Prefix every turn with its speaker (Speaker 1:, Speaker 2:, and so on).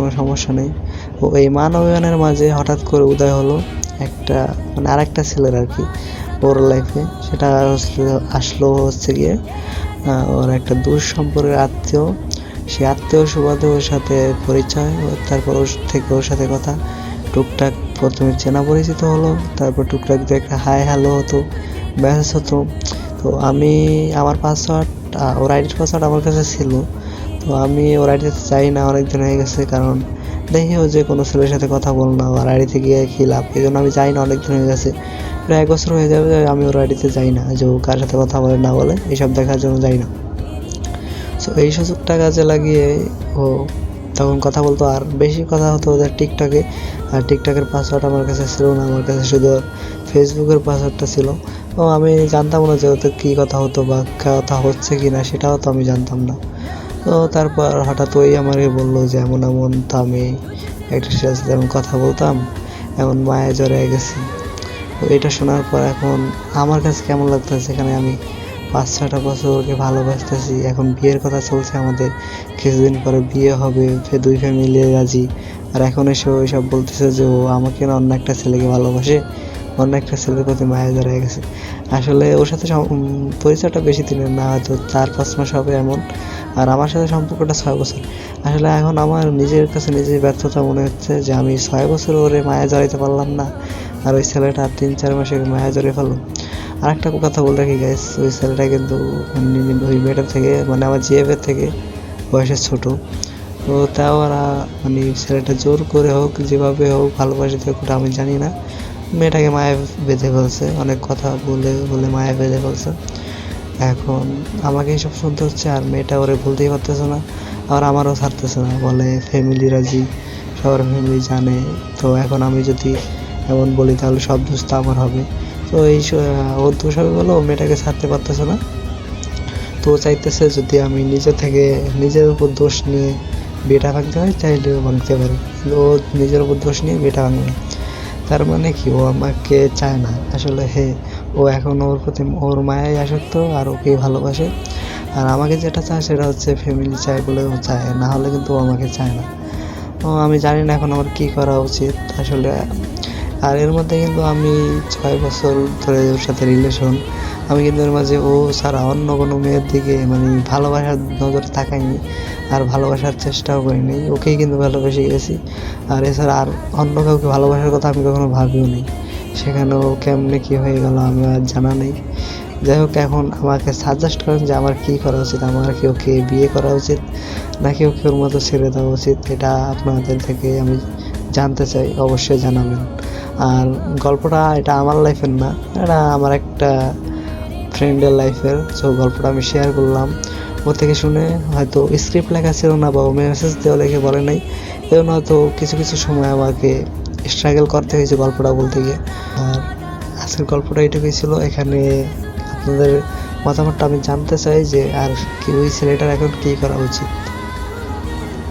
Speaker 1: কোনো সমস্যা নেই। ও এই মানবীয়নের মাঝে হঠাৎ করে উদয় হলো একটা মানে আরেকটা ছেলের আর কি ওর লাইফে সেটা আসলো হচ্ছে গিয়ে ওর একটা দূর সম্পর্কের আত্মীয়। সে আত্মীয় সুবাদে ওর সাথে পরিচয় তারপর ওর থেকে ওর সাথে কথা। টুকটাক প্রথমে চেনা পরিচিত হলো, তারপর টুকটাক দু একটা হাই হ্যালো হতো মেসেজ হতো। তো আমি, আমার পাসওয়ার্ড ওর আইডির পাসওয়ার্ড আমার কাছে ছিল। তো আমি ওর আইডিতে চাই না অনেক দিন হয়ে গেছে, কারণ দেখি ও যে কোনো ছেলের সাথে কথা বল না ওর আইডিতে গিয়ে কী লাভ? এই জন্য আমি যাই না অনেক দিন হয়ে গেছে। প্রায় এক বছর হয়ে যাবে, আমি ওর আইডিতে যাই না যে ও কার সাথে কথা বলে, না বলে এইসব দেখার জন্য যাই না সো এই সুযোগটা কাজে লাগিয়ে ও তখন কথা বলতো, আর বেশি কথা হতো ওদের টিকটকে, আর টিকটকের পাসওয়ার্ড আমার কাছে ছিল না, আমার কাছে শুধু ফেসবুকের পাসওয়ার্ডটা ছিল। ও আমি জানতাম না যে ওদের কী কথা হতো বা কথা হচ্ছে কি না সেটাও তো আমি জানতাম না। তো তারপর হঠাৎ ওই আমাকে বলল যে এমন এমন তো একটা সাথে যেমন কথা বলতাম, এমন মায়া জড়ে গেছি। তো এটা শোনার পর এখন আমার কাছে কেমন লাগতেছে সেখানে আমি পাঁচ ছটা বছর ওকে ভালোবাসতেছি, এখন বিয়ের কথা চলছে আমাদের, কিছুদিন পরে বিয়ে হবে দুই ফ্যামিলি রাজি। আর এখন এসে ওই সব বলতেছে যে ও আমাকে না অন্য একটা ছেলেকে ভালোবাসে অন্য একটা ছেলের প্রতি মায়া জড়িয়ে গেছে। আসলে ওর সাথে পরিচয়টা বেশি দিনের না হয়তো চার, পাঁচ মাস হবে এমন। আর আমার সাথে সম্পর্কটা ছয় বছর। আসলে এখন আমার নিজের কাছে নিজের ব্যর্থতা মনে হচ্ছে যে আমি ছয় বছর ওরে মায়া জড়াইতে পারলাম না, আর ওই ছেলেটা তিন, চার মাসে মায়া জড়িয়ে ফেলল। আর একটা কথা বলে রাখি গাইস ওই ছেলেটা কিন্তু ওই মেয়েটার থেকে মানে আমার জিএফের থেকে বয়সে ছোট। তো তাও ওরা মানে ছেলেটা জোর করে হোক, যেভাবে হোক, ভালোবাসে ওটা আমি জানি না। মেয়েটাকে মায়া বেঁধে ফেলছে, অনেক কথা বলে বলে মায়া বেঁধে ফেলছে। এখন আমাকে এইসব শুনতে হচ্ছে আর মেয়েটা ওরে বলতেই পারতেছে না আর আমারও ছাড়তেছে না। বলে ফ্যামিলি রাজি, সবার ফ্যামিলি জানে। তো এখন আমি যদি এমন বলি, তাহলে সব দোষ তো আমার হবে। তো এই ওর দোষ হবে বলে ও মেয়েটাকে ছাড়তে পারতেছে না। তো ও চাইতেছে যদি আমি নিজে থেকে নিজের উপর দোষ নিয়ে বিয়েটা ভাঙতে হয় চাইলেও ভাঙতে পারে। ও নিজের উপর দোষ নিয়ে বিয়েটা ভাঙবে। তার মানে কি? ও আমাকে চায় না। আসলে হে, ও এখন ওর প্রতি, ওর মায়াই আসক্ত আর ওকেই ভালোবাসে। আর আমাকে যেটা চায় সেটা হচ্ছে ফ্যামিলি চায় বলে ও চায়। না হলে কিন্তু ও আমাকে চায় না। ও, আমি জানি না এখন আমার কী করা উচিত। আসলে আর এর মধ্যে কিন্তু আমি ছয় বছর ধরে ওর সাথে রিলেশন আমি কিন্তু এর মাঝে ও ছাড়া অন্য কোনো মেয়ের দিকে মানে ভালোবাসার নজরে তাকাইনি আর ভালোবাসার চেষ্টাও করিনি। ওকেই কিন্তু ভালোবেসে গেছি। আর এছাড়া আর অন্য কাউকে ভালোবাসার কথা আমি কখনো ভাবিও নি সেখানেও কেমনে কী হয়ে গেল আমি আর জানা নেই। যাই হোক, এখন আমাকে সাজেস্ট করেন যে আমার কী করা উচিত? আমার কি ওকে বিয়ে করা উচিত? নাকি ওকে ওর মতো ছেড়ে দেওয়া উচিত? এটা আপনাদের থেকে আমি জানতে চাই। অবশ্যই জানাবেন। আর গল্পটা এটা আমার লাইফের না, এটা আমার একটা ফ্রেন্ডের লাইফের সো গল্পটা আমি শেয়ার করলাম। ও থেকে শুনে হয়তো স্ক্রিপ্ট লেখা ছিল না বা ও মেসেজ দেওয়া লেখে বলে নাই, এজন্য হয়তো কিছু কিছু সময় আমাকে স্ট্রাগল করতে হয়েছে গল্পটা বলতে গিয়ে। আর আজকের গল্পটা এটুকুই ছিল, এখানে আপনাদের মতামতটা আমি জানতে চাই যে আর কি ওই ছেলেটার এখন কী করা উচিত।